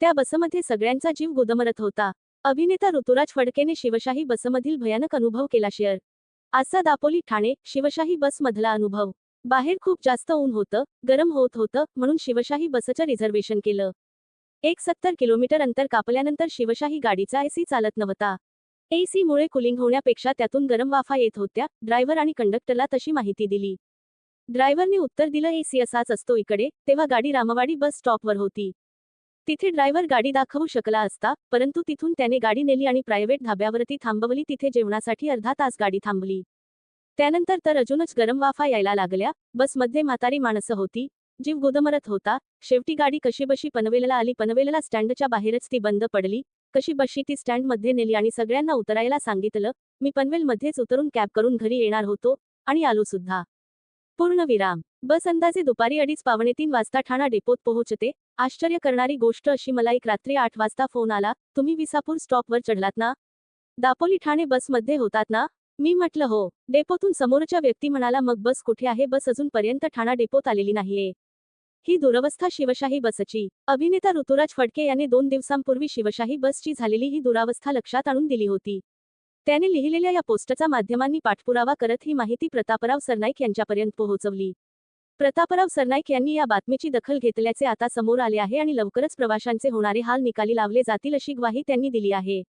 त्या बसमध्ये सगळ्यांचा जीव गुदमरत होता. अभिनेता ऋतुराज फडकेने शिवशाही बसमधील भयानक अनुभव केला शेअर. आजचा दापोली ठाणे शिवशाही बसमधला अनुभव. बाहेर खूप जास्त ऊन होतं गरम होत होतं म्हणून शिवशाही बसचं रिझर्वेशन केलं. एक सत्तर किलोमीटर अंतर कापल्यानंतर शिवशाही गाडीचा एसी चालत नव्हता. एसी मुळे कुलिंग होण्यापेक्षा त्यातून गरम वाफा येत होत्या ड्रायव्हर आणि कंडक्टरला तशी माहिती दिली. ड्रायव्हरने उत्तर दिलं एसी असाच असतो इकडे तेव्हा गाडी रामवाडी बस स्टॉपवर होती. तिथे ड्रायव्हर गाडी दाखवू शकला असता परंतु तिथून त्याने गाडी नेली आणि प्रायव्हेट धाब्यावरती थांबवली. तिथे जेवणासाठी अर्धा तास गाडी थांबली. त्यानंतर तर अजूनच गरम वाफा यायला लागल्या. बसमध्ये म्हातारी माणसं होती. जीव गुदमरत होता. शेवटी गाडी कशीबशी पनवेलला आली. पनवेलला स्टँडच्या बाहेरच ती बंद पडली. कशी बशी ती स्टँडमध्ये नेली आणि सगळ्यांना उतरायला सांगितलं मी पनवेलमध्येच उतरून कॅब करून घरी येणार होतो आणि आलो सुद्धा. पूर्ण विराम. बस अंदाजे दुपारी अडीच पावणे तीन वाजता ठाणा डेपोत पोहोचते. आश्चर्य करणारी गोष्ट अशी मला एक रात्री आठ वाजता फोन आला तुम्ही विसापूर स्टॉपवर चढलात ना? दापोली ठाणे बसमध्ये होतात ना? मी म्हटलं हो. डेपोतून समोरच्या व्यक्ती म्हणाला मग बस कुठे आहे? बस अजूनपर्यंत ठाणा डेपोत आलेली नाहीये. ही दुरवस्था शिवशाही बसची. अभिनेता ऋतुराज फडके याने दोन दिवसांपूर्वी शिवशाही बसची झालेली ही दुरावस्था लक्षात आणून दिली होती. त्याने लिहिलेल्या या पोस्टचा माध्यमांनी पाठपुरावा करत ही माहिती प्रतापराव सरनाईक यांच्यापर्यंत पोहोचवली. प्रतापराव सरनाईक यांनी या बातमीची दखल घेतल्याचे आता समोर आले आहे आणि लवकरच प्रवाशांचे होणारे हाल निकाली लावले जातील अशी ग्वाही त्यांनी दिली आहे.